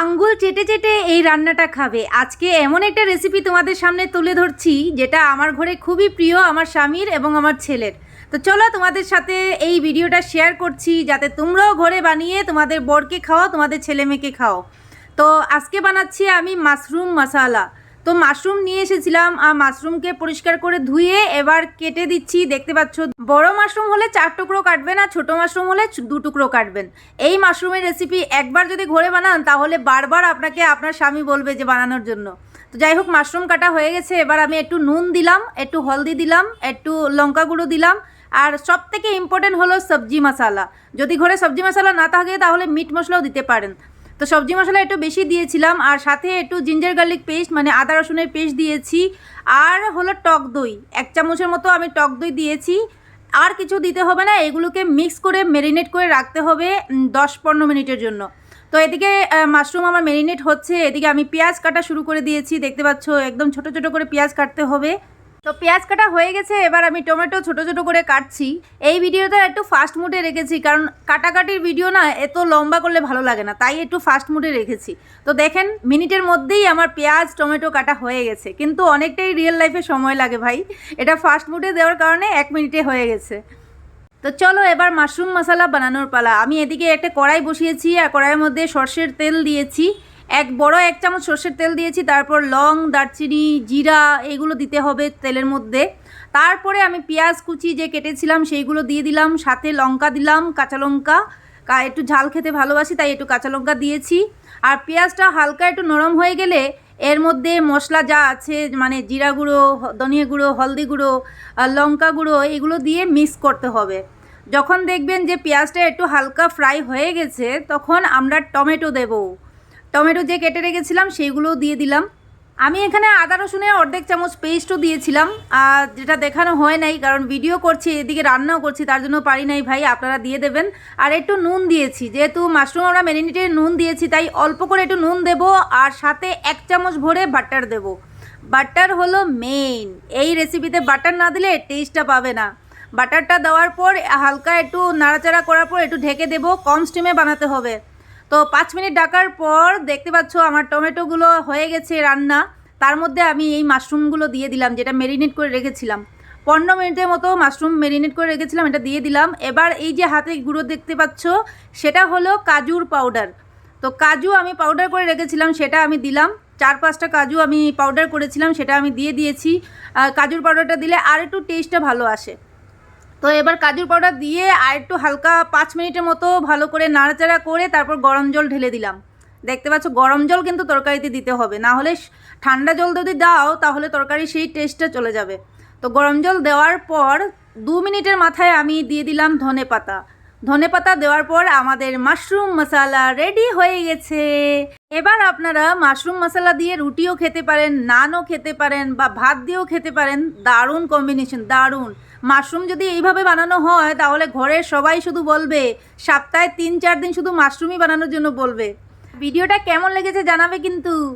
আঙ্গুল চেটে চেটে এই রান্নাটা খাবে। আজকে এমন একটা রেসিপি তোমাদের সামনে তুলে ধরছি, যেটা আমার ঘরে খুবই প্রিয়, আমার স্বামীর এবং আমার ছেলের। তো চলো তোমাদের সাথে এই ভিডিওটা শেয়ার করছি, যাতে তোমরাও ঘরে বানিয়ে তোমাদের বরকে খাও তোমাদের ছেলে মেয়েকে খাও তো আজকে বানাচ্ছি আমি মাশরুম মশালা। তো মাশরুম নিয়ে এসেছিলাম, আর মাশরুমকে পরিষ্কার করে ধুয়ে এবার কেটে দিচ্ছি, দেখতে পাচ্ছ। বড় মাশরুম হলে চার টুকরো কাটবেন, আর ছোটো মাশরুম হলে দু টুকরো কাটবেন। এই মাশরুমের রেসিপি একবার যদি ঘরে বানান, তাহলে বারবার আপনাকে আপনার স্বামী বলবে যে বানানোর জন্য। তো যাই হোক, মাশরুম কাটা হয়ে গেছে। এবার আমি একটু নুন দিলাম, একটু হলদি দিলাম, একটু লঙ্কা গুঁড়ো দিলাম, আর সব থেকে ইম্পর্টেন্ট হলো সবজি মশালা। যদি ঘরে সবজি মশলা না থাকে, তাহলে মিট মশলাও দিতে পারেন। তো সবজি মশলা একটু বেশি দিয়েছিলাম, আর সাথে একটু জিঞ্জার গার্লিক পেস্ট মানে আদা রসুনের পেস্ট দিয়েছি, আর হলো টক দই। এক চামচের মতো আমি টক দই দিয়েছি। আর কিছু দিতে হবে না, এগুলোকে মিক্স করে মেরিনেট করে রাখতে হবে দশ পনেরো মিনিটের জন্য। তো এদিকে মাশরুম আমার মেরিনেট হচ্ছে, এদিকে আমি পেঁয়াজ কাটা শুরু করে দিয়েছি, দেখতে পাচ্ছ, একদম ছোট ছোট করে পেঁয়াজ কাটতে হবে। তো পেঁয়াজ কাটা হয়ে গেছে, এবার আমি টমেটো ছোট ছোট করে কাটছি। এই ভিডিওটা একটু ফাস্ট মুডে রেখেছি, কারণ কাটাকাটির ভিডিও না এত লম্বা করলে ভালো লাগে না, তাই একটু ফাস্ট মুডে রেখেছি। তো দেখেন, মিনিটের মধ্যেই আমার পেঁয়াজ, টমেটো কাটা হয়ে গেছে, কিন্তু অনেকটাই রিয়েল লাইফে সময় লাগে ভাই। এটা ফাস্ট মুডে দেওয়ার কারণে এক মিনিটে হয়ে গেছে। তো চলো এবার মাশরুম মশলা বানানোর পালা। আমি এদিকে একটা কড়াই বসিয়েছি, আর কড়াইয়ের মধ্যে সর্ষের তেল দিয়েছি। এক বড় এক চামচ সর্ষের তেল দিয়েছি, তারপর লং, দারচিনি, জিরা, এগুলো দিতে হবে তেলের মধ্যে। তারপরে আমি পেঁয়াজ কুচি যে কেটেছিলাম সেইগুলো দিয়ে দিলাম, সাথে লঙ্কা দিলাম, কাঁচা লঙ্কা। একটু ঝাল খেতে ভালোবাসি, তাই একটু কাঁচা লঙ্কা দিয়েছি। আর পেঁয়াজটা হালকা একটু নরম হয়ে গেলে এর মধ্যে মশলা যা আছে মানে জিরা গুঁড়ো ধনিয়া গুঁড়ো, হলদি গুঁড়ো লঙ্কা গুঁড়ো, এগুলো দিয়ে মিক্স করতে হবে। যখন দেখবেন যে পেঁয়াজটা একটু হালকা ফ্রাই হয়ে গেছে, তখন আমরা টমেটো দেব। টমেটো যে কেটে রেখেছিলাম, সেইগুলোও দিয়ে দিলাম। আমি এখানে আদা রসুনের অর্ধেক চামচ পেস্টও দিয়েছিলাম, আর যেটা দেখানো হয় নাই, কারণ ভিডিও করছি, এদিকে রান্নাও করছি, তার জন্য পারি নাই ভাই, আপনারা দিয়ে দেবেন। আর একটু নুন দিয়েছি, যেহেতু মাশরুম আমরা ম্যারিনেটে নুন দিয়েছি, তাই অল্প করে একটু নুন দেব, আর সাথে এক চামচ ভরে বাটার দেব। বাটার হলো মেইন এই রেসিপিতে বাটার না দিলে টেস্টটা পাবে না। বাটারটা দেওয়ার পর হালকা একটু নাড়াচাড়া করার পর একটু ঢেকে দেবো, কম স্টিমে বানাতে হবে। তো পাঁচ মিনিট ডাকার পর দেখতে পাচ্ছ আমার টমেটোগুলো হয়ে গেছে রান্না। তার মধ্যে আমি এই মাশরুমগুলো দিয়ে দিলাম, যেটা মেরিনেট করে রেখেছিলাম। পনেরো মিনিটের মতো মাশরুম মেরিনেট করে রেখেছিলাম, এটা দিয়ে দিলাম। এবার এই যে হাতে গুঁড়ো দেখতে পাচ্ছ, সেটা হলো কাজুর পাউডার তো কাজু আমি পাউডার করে রেখেছিলাম, সেটা আমি দিলাম। চার পাঁচটা কাজু আমি পাউডার করেছিলাম, সেটা আমি দিয়ে দিয়েছি। কাজুর পাউডারটা দিলে আর একটু টেস্টটা ভালো আসে। তো এবার কাজুর পাউডার দিয়ে আর একটু হালকা পাঁচ মিনিটের মতো ভালো করে নাড়াচাড়া করে তারপর গরম জল ঢেলে দিলাম। দেখতে পাচ্ছ, গরম জল কিন্তু তরকারিতে দিতে হবে। না হলে ঠান্ডা জল যদি দাও, তাহলে তরকারি সেই টেস্টটা চলে যাবে। তো গরম জল দেওয়ার পর দু মিনিটের মাথায় আমি দিয়ে দিলাম ধনে পাতা। ধনে পাতা দেওয়ার পর আমাদের মাশরুম মশালা রেডি হয়ে গেছে। এবার আপনারা মাশরুম মশলা দিয়ে রুটিও খেতে পারেন, নানও খেতে পারেন বা ভাত দিয়েও খেতে পারেন। দারুণ কম্বিনেশন দারুণ। মাশরুম যদি এইভাবে বানানো হয়, তাহলে ঘরের সবাই শুধু বলবে, সপ্তাহে তিন, চার দিন শুধু মাশরুমই বানানোর জন্য বলবে। ভিডিওটা কেমন লেগেছে জানাবে কিন্তু।